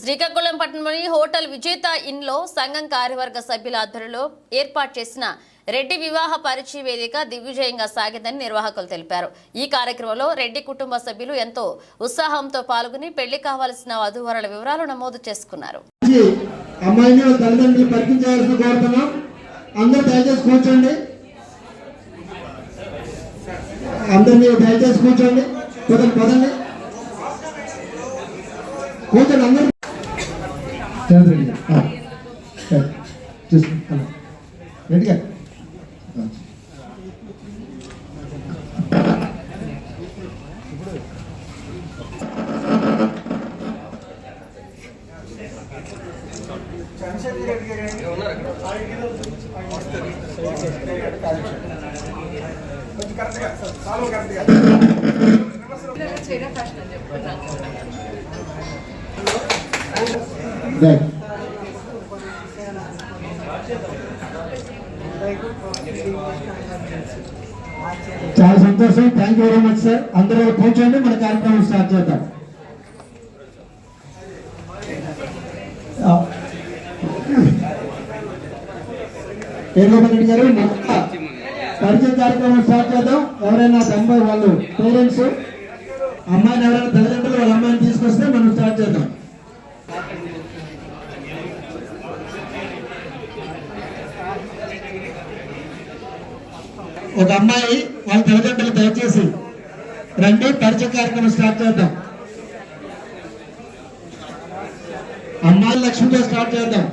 శ్రీకాకుళం పట్టణంలోని హోటల్ విజేత ఇన్లో సంఘం కార్యవర్గ సభ్యుల ఆధ్వర్యంలో ఏర్పాటు చేసిన రెడ్డి వివాహ పరిచయ వేదిక దిగ్విజయంగా సాగిందని నిర్వాహకులు తెలిపారు. ఈ కార్యక్రమంలో రెడ్డి కుటుంబ సభ్యులు ఎంతో ఉత్సాహంతో పాల్గొని పెళ్ళి కావాల్సిన వధూవరుల వివరాలు నమోదు చేసుకున్నారు. అందరూ దయచేసి కూర్చోండి అందరినీ దయచేసి కూర్చోండి పదండి చెప్పుకున్నాను చాలా సంతోషం. Thank you very much sir అందరూ కూర్చోండి. మన కార్యక్రమం స్టార్ట్ చేద్దాం. ఆ, రెడ్డి గారు. పరిచయ కార్యక్రమం స్టార్ట్ చేద్దాం. ఎవరైనా అమ్మాయి వాళ్ళు పేరెంట్స్ అమ్మాయిని ఎవరైనా తల్లిదండ్రులు వాళ్ళ అమ్మాయిని తీసుకొస్తే మనం స్టార్ట్ చేద్దాం. ఒక అమ్మాయి వాళ్ళ తల్లిదండ్రులు దయచేసి రండి పరిచయ కార్యక్రమం స్టార్ట్ చేద్దాం. అమ్మాయి లక్ష్మితో స్టార్ట్ చేద్దాం.